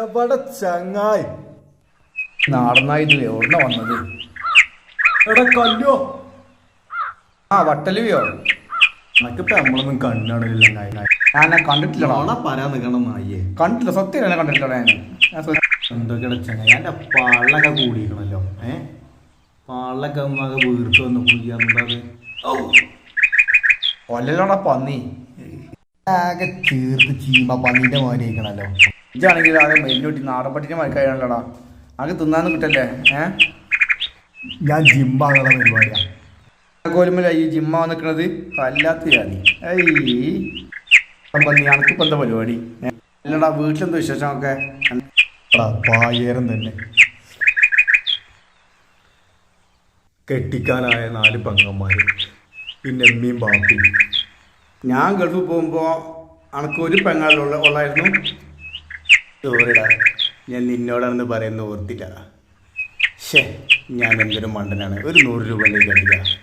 എവിടെ ചങ്ങായി? നാടനായിട്ട് എവിടെ വന്നത്? എടാ കല്ലോ ആ വട്ടലുവിയോ? നമുക്കിപ്പോ നമ്മളൊന്നും കണ്ണാണില്ല ഞാൻ കണ്ടിട്ടില്ല പറയാൻ നിൽക്കണം നായേ കണ്ടിട്ടില്ല സത്യം എന്നെ കണ്ടിട്ടില്ല ഞാൻ. ഞാൻ എന്തൊക്കെയാണ് ചങ്ങായി? എന്റെ പള്ളൊക്കെ കൂടിയിരിക്കണല്ലോ ഏ? ഒന്നാകെ വീർത്ത് വന്ന് എന്താത് കൊല്ലലോടാ പന്നി. ആകെ തീർത്ത് ചീമ പന്നീന്റെ മോനെ ഇരിക്കണല്ലോ ഇതാണെങ്കിൽ ആകെ മെല്ലൂട്ടി നാടൻ പട്ടിനെ മരിക്കാണല്ലോടാ ആകെ തിന്നാന്ന് കിട്ടല്ലേ? ഏ? ഞാൻ ജിമ്മാകണ പരിപാടിയാണ് ഈ ജിമ്മ നിൽക്കണത് വല്ലാത്ത ജാതി ഏയ്. പന്നി എന്താ പരിപാടി? അല്ലടാ വീട്ടിലെന്താ വിശേഷമൊക്കെ പായേരം തന്നെ. കെട്ടിക്കാനായ നാല് പങ്കന്മാർ പിന്നെ എമ്മിയും ബാപ്പിയും. ഞാൻ ഗൾഫിൽ പോകുമ്പോ അനക്ക് ഒരു പെങ്ങാളിലുള്ള ഉള്ളായിരുന്നു. ചോറിടാ ഞാൻ നിന്നോടാണെന്ന് പറയുന്ന ഓർത്തില്ല. ഷേ ഞാൻ എന്തൊരു മണ്ടനാണ്. ഒരു നൂറ് രൂപ കണ്ടില്ല.